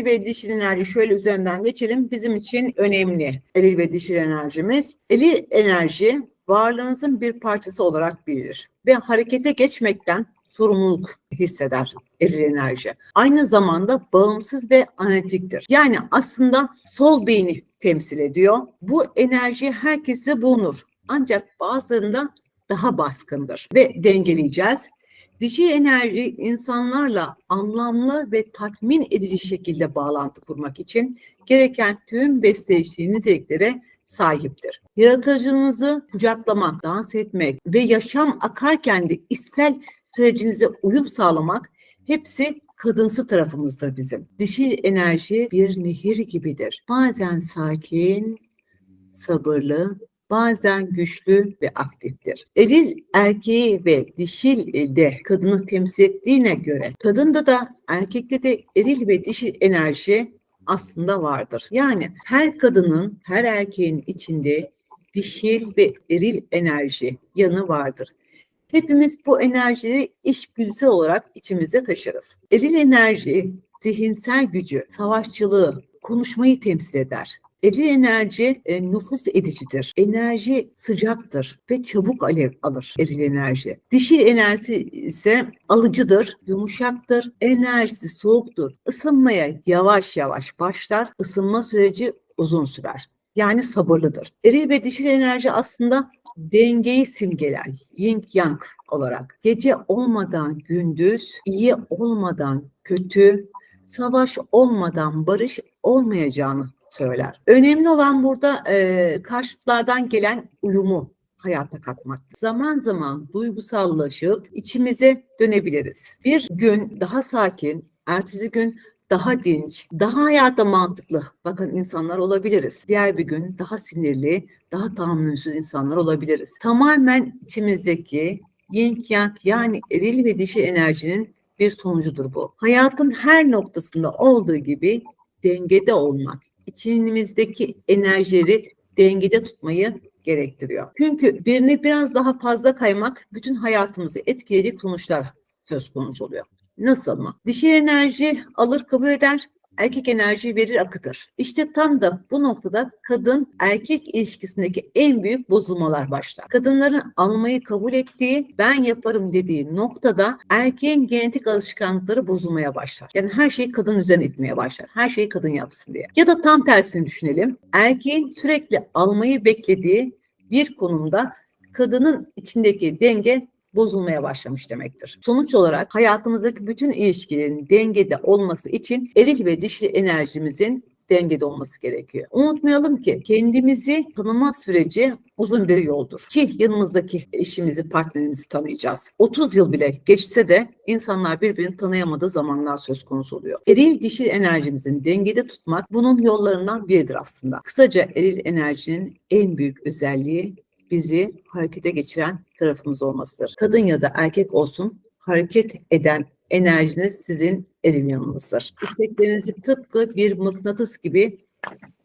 Eril ve dişil enerji şöyle üzerinden geçelim. Bizim için önemli eril ve dişil enerjimiz. Eril enerji varlığınızın bir parçası olarak bilinir ve harekete geçmekten sorumluluk hisseder eril enerji. Aynı zamanda bağımsız ve analitiktir. Yani aslında sol beyni temsil ediyor. Bu enerji herkese bulunur. Ancak bazılarında daha baskındır ve dengeleyeceğiz. Dişi enerji insanlarla anlamlı ve tatmin edici şekilde bağlantı kurmak için gereken tüm besleyici niteliklere sahiptir. Yaratıcınızı kucaklamak, dans etmek ve yaşam akarken de içsel sürecinize uyum sağlamak hepsi kadınsı tarafımızdır bizim. Dişil enerji bir nehir gibidir. Bazen sakin, sabırlı, bazen güçlü ve aktiftir. Eril erkeği ve dişil de kadını temsil ettiğine göre kadında da erkekte de eril ve dişil enerji aslında vardır. Yani her kadının, her erkeğin içinde dişil ve eril enerji yanı vardır. Hepimiz bu enerjiyi işgüdüsel olarak içimizde taşırız. Eril enerji zihinsel gücü, savaşçılığı, konuşmayı temsil eder. Eril enerji e, nüfus edicidir. Enerji sıcaktır ve çabuk alev alır eril enerji. Dişil enerji ise alıcıdır, yumuşaktır, enerjisi soğuktur. Isınmaya yavaş yavaş başlar, ısınma süreci uzun sürer. Yani sabırlıdır. Eril ve dişil enerji aslında dengeyi simgeler. Yin yang olarak. Gece olmadan gündüz, iyi olmadan kötü, savaş olmadan barış olmayacağını söyler. Önemli olan burada e, karşıtlardan gelen uyumu hayata katmak. Zaman zaman duygusallaşıp içimize dönebiliriz. Bir gün daha sakin, ertesi gün daha dinç, daha hayata mantıklı bakan insanlar olabiliriz. Diğer bir gün daha sinirli, daha tahammülsüz insanlar olabiliriz. Tamamen içimizdeki yin yang yani eril ve dişi enerjinin bir sonucudur bu. Hayatın her noktasında olduğu gibi dengede olmak, içimizdeki enerjileri dengede tutmayı gerektiriyor. Çünkü birine biraz daha fazla kaymak bütün hayatımızı etkileyecek sonuçlar söz konusu oluyor. Nasıl mı? Dişi enerji alır kabul eder, erkek enerji verir akıtır. İşte tam da bu noktada kadın erkek ilişkisindeki en büyük bozulmalar başlar. Kadınların almayı kabul ettiği, ben yaparım dediği noktada erkeğin genetik alışkanlıkları bozulmaya başlar. Yani her şeyi kadın üzerine itmeye başlar. Her şeyi kadın yapsın diye. Ya da tam tersini düşünelim. Erkeğin sürekli almayı beklediği bir konumda kadının içindeki denge bozulmaya başlamış demektir. Sonuç olarak hayatımızdaki bütün ilişkilerin dengede olması için eril ve dişli enerjimizin dengede olması gerekiyor. Unutmayalım ki kendimizi tanıma süreci uzun bir yoldur. Ki yanımızdaki eşimizi, partnerimizi tanıyacağız. 30 yıl bile geçse de insanlar birbirini tanıyamadığı zamanlar söz konusu oluyor. Eril dişil enerjimizin dengede tutmak bunun yollarından biridir aslında. Kısaca eril enerjinin en büyük özelliği bizi harekete geçiren tarafımız olmasıdır. Kadın ya da erkek olsun hareket eden enerjiniz sizin elin yanınızdır. İsteklerinizi tıpkı bir mıknatıs gibi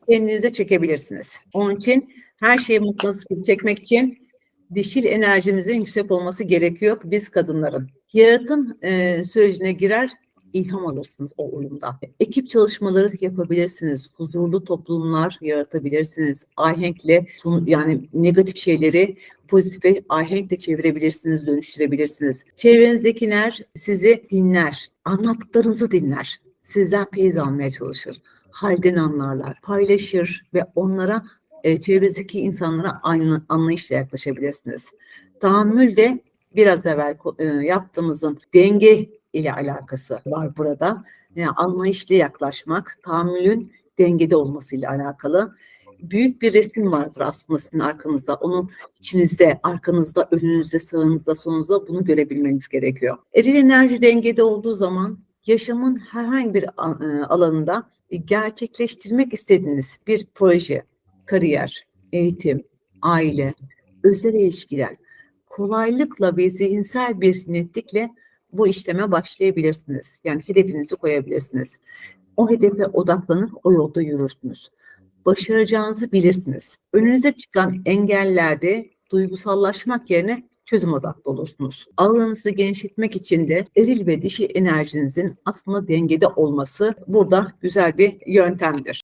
kendinize çekebilirsiniz. Onun için her şeyi mıknatıs gibi çekmek için dişil enerjimizin yüksek olması gerekiyor biz kadınların. Yaratım e, sürecine girer ilham alırsınız o uyumda. Ekip çalışmaları yapabilirsiniz. Huzurlu toplumlar yaratabilirsiniz. Ahenkle yani negatif şeyleri pozitife ahenkle çevirebilirsiniz, dönüştürebilirsiniz. Çevrenizdekiler sizi dinler, anlattıklarınızı dinler. Sizden feyiz almaya çalışır. Halden anlarlar, paylaşır ve onlara e, çevrenizdeki insanlara aynı anlayışla yaklaşabilirsiniz. Tahammül de biraz evvel e, yaptığımızın denge ile alakası var burada. Yani anlayışlı yaklaşmak, tahammülün dengede olmasıyla alakalı. Büyük bir resim vardır aslında sizin arkanızda. Onu içinizde, arkanızda, önünüzde, sağınızda, solunuzda bunu görebilmeniz gerekiyor. Eril enerji dengede olduğu zaman yaşamın herhangi bir e, alanında gerçekleştirmek istediğiniz bir proje, kariyer, eğitim, aile, özel ilişkiler kolaylıkla ve zihinsel bir netlikle bu işleme başlayabilirsiniz. Yani hedefinizi koyabilirsiniz. O hedefe odaklanır, o yolda yürürsünüz. Başaracağınızı bilirsiniz. Önünüze çıkan engellerde duygusallaşmak yerine çözüm odaklı olursunuz. Ağınızı genişletmek için de eril ve dişil enerjinizin aslında dengede olması burada güzel bir yöntemdir.